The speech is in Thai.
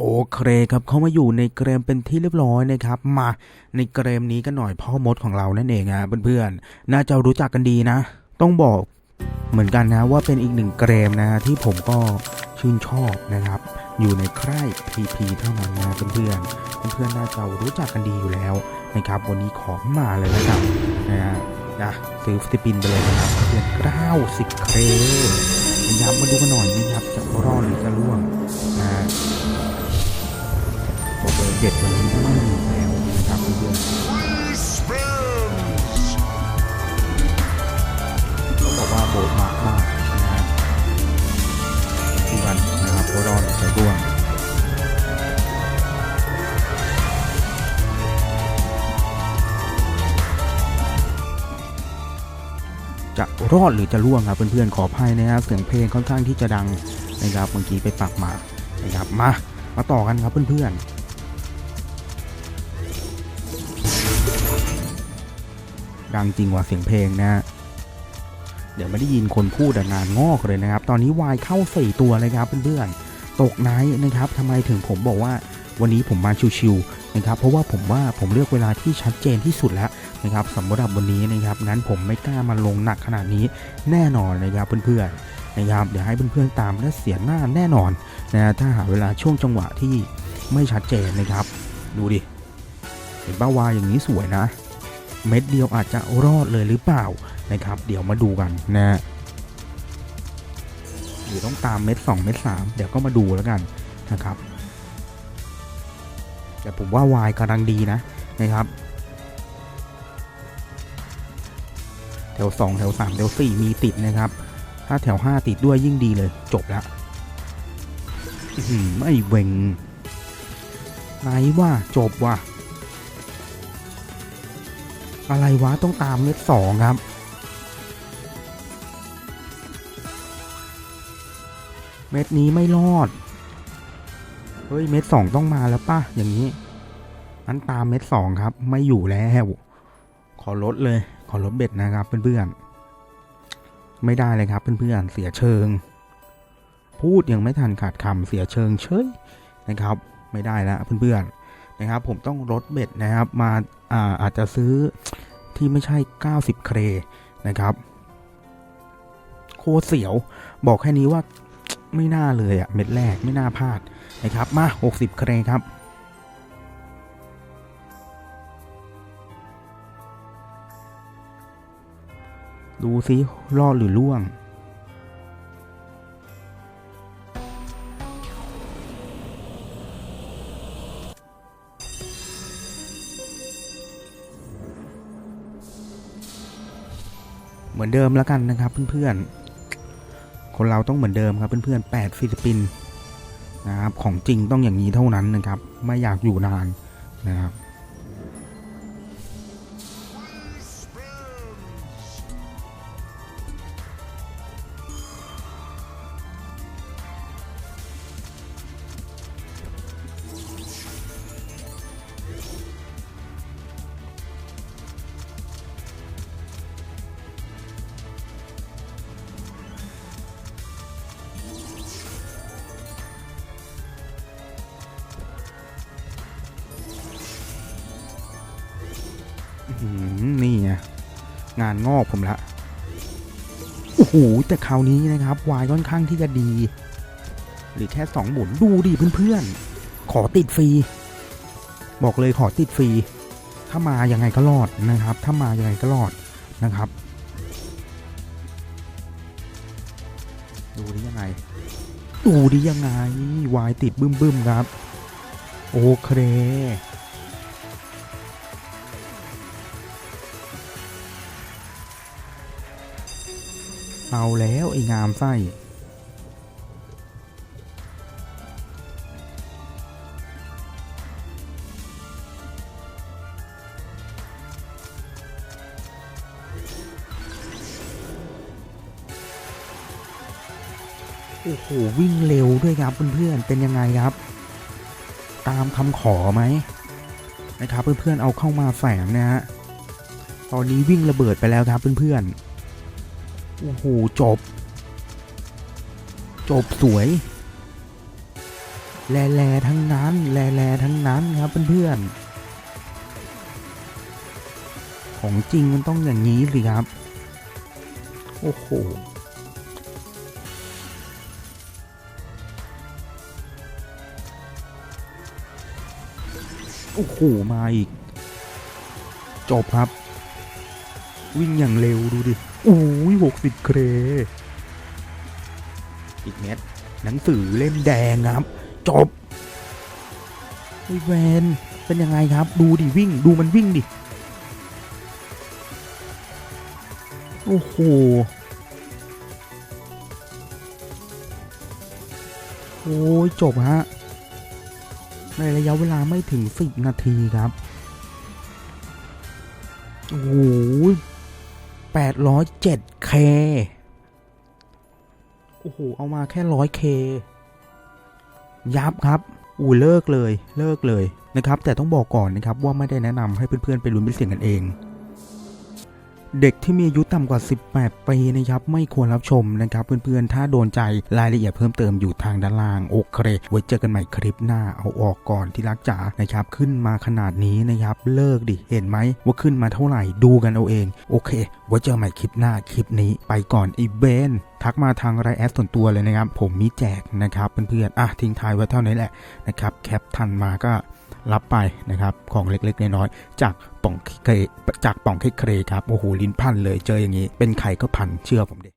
โอเคครับเข้ามาอยู่ในเกมเป็นที่เรียบร้อยนะครับ มาในเกมนี้กันหน่อยพ่อมดของเรานั่นเองฮะเพื่อนๆ น่าจะรู้จักกันดีนะ ต้องบอกเหมือนกันนะว่าเป็นอีกหนึ่งเกมนะที่ผมก็ชื่นชอบนะครับ อยู่ในค่าย PP เท่านั้นนะเพื่อนๆเพื่อนๆน่าจะรู้จักกันดีอยู่แล้วนะครับ วันนี้ของมาเลยนะครับนะฮะนะซื้อสติปินไปเลยนะครับเพื่อนเก้าสิบเครนะครับมาดูกันหน่อยนะครับจะรอดหรือจะร่วงนะ ฮะบอกเลยเด็ดวันนี้ไม่มีแล้วนะครับเพื่อนๆต้องบอกว่าโบกมากมากนะฮะทุกวันนะครับโบรอนจะร่วงจะรอดหรือจะร่วงครับเพื่อนๆขออภัยนะฮะเสียงเพลงค่อนข้างที่จะดังนะครับเมื่อกี้ไปปรับมานะครับมามาต่อกันครับเพื่อนๆ ดังจริงว่าเสียงเพลงนะฮะเดี๋ยวไม่ได้ยินคนพูดงานงอกเลยนะครับ ตอนนี้วายเข้าสี่ตัวเลยครับเพื่อนๆตกไนท์นะครับทำไมถึงผมบอกว่าวันนี้ผมมาชิวๆนะครับ เพราะว่าผมว่าผมเลือกเวลาที่ชัดเจนที่สุดแล้วนะครับสำหรับวันนี้นะครับงั้นผมไม่กล้ามาลงหนักขนาดนี้แน่นอนนะครับเพื่อนๆนะครับเดี๋ยวให้เพื่อนๆตามและเสียหน้าแน่นอนนะถ้าหาเวลาช่วงจังหวะที่ไม่ชัดเจนนะครับ ดูดิเห็นป้าวายอย่างนี้สวยนะ เม็ดเดียวอาจจะรอดเลยหรือเปล่านะครับ เดี๋ยวมาดูกันนะหรือต้องตามเม็ด2เม็ด3เดี๋ยวก็มาดูแล้วกันนะครับ แต่ผมว่าวายกำลังดีนะนะครับ แถว 2 แถว 3 แถว 4 มีติดนะครับ ถ้าแถว 5 ติดด้วยยิ่งดีเลย จบแล้วไม่เวงไหนว่าจบว่ะ อะไรวะต้องตามเม็ดสองครับ เม็ดนี้ไม่รอด เฮ้ยเม็ดสองต้องมาแล้วป่ะ อย่างนี้งั้นตามเม็ดสองครับ ไม่อยู่แล้วขอลดเลย ขอลดเบ็ดนะครับเพื่อนๆไม่ได้เลยครับเพื่อนๆเสียเชิง พูดยังไม่ทันขาดคำเสียเชิงเฉยนะครับ ไม่ได้แล้วเพื่อนๆ นะครับ ผมต้องลดเบ็ดนะครับ มาอ่าอาจจะซื้อที่ไม่ใช่ 90 เครนะครับ โคตรเสียว บอกแค่นี้ว่าไม่น่าเลยอะ่ะเม็ดแรกไม่น่าพลาดนะครับ มา 60 เครครับดูซิรอดหรือล่วง เหมือนเดิมแล้วกันนะครับเพื่อนๆ คนเราต้องเหมือนเดิมครับเพื่อนๆแปดฟิลิปปินส์นะครับของจริงต้องอย่างนี้เท่านั้นนะครับ ไม่อยากอยู่นานนะครับ นี่ไงงานงอกผมละโอ้โหแต่คราวนี้นะครับวายค่อนข้างที่จะดี หรือแค่สองหมุนดูดิเพื่อนๆ ขอติดฟรี บอกเลยขอติดฟรี ถ้ามายังไงก็รอดนะครับ ถ้ามายังไงก็รอดนะครับ ดูดิยังไง ดูดิยังไงวายติดบึ้มๆครับ โอเค เอาแล้วไอ้งามไส้โอ้โหวิ่งเร็วด้วยครับเพื่อนๆเป็นยังไงครับ ตามคำขอไหมนะครับเพื่อนๆเอาเข้ามาแฝงนะฮะตอนนี้วิ่งระเบิดไปแล้วครับเพื่อนๆ โอ้โห จบ จบสวย แลแลทั้งนั้น แลแลทั้งนั้นครับเพื่อนๆ ของจริงมันต้องอย่างนี้สิครับ โอ้โหโอ้โห มาอีก จบครับ วิ่งอย่างเร็วดูดิ อู้ยหกสิบเคร อีกเม็ดหนังสือเล่มแดงครับ จบไอแวนเป็นยังไงครับ ดูดิวิ่ง ดูมันวิ่งดิ โอ้โหโอ้ยจบฮะ ในระยะเวลาไม่ถึงสิบนาทีครับ โอ้ย 807K โอ้โห เอามาแค่ร้อยเคยับครับ อูเลิกเลย เลิกเลยนะครับ แต่ต้องบอกก่อนนะครับว่าไม่ได้แนะนำให้เพื่อนๆ ไปลุ้นเปเสี่ยงกันเอง เด็กที่มีอายุต่ำกว่า 18 ปีนะครับไม่ควรรับชมนะครับเพื่อนๆ ถ้าโดนใจรายละเอียดเพิ่มเติมอยู่ทางด้านล่างโอเคไว้เจอกันใหม่คลิปหน้าเอาออกก่อนที่รักจ๋านะครับขึ้นมาขนาดนี้นะครับเลิกดิเห็นไหมว่าขึ้นมาเท่าไหร่ดูกันเอาเอง โอเคไว้เจอใหม่คลิปหน้าคลิปนี้ไปก่อนไอ้เบน ทักมาทางไรแอสส่วนตัวเลยนะครับ ผมมีแจกนะครับเพื่อนๆอะทิ้งท้ายไว้เท่านี้แหละนะครับ แคปทันมาก็รับไปนะครับ ของเล็กๆน้อยๆจากป่องเคจากป่องเคเครครับ โอ้โห ลิ้นพันเลยเจออย่างนี้ เป็นไข่ก็พันเชื่อผมเด็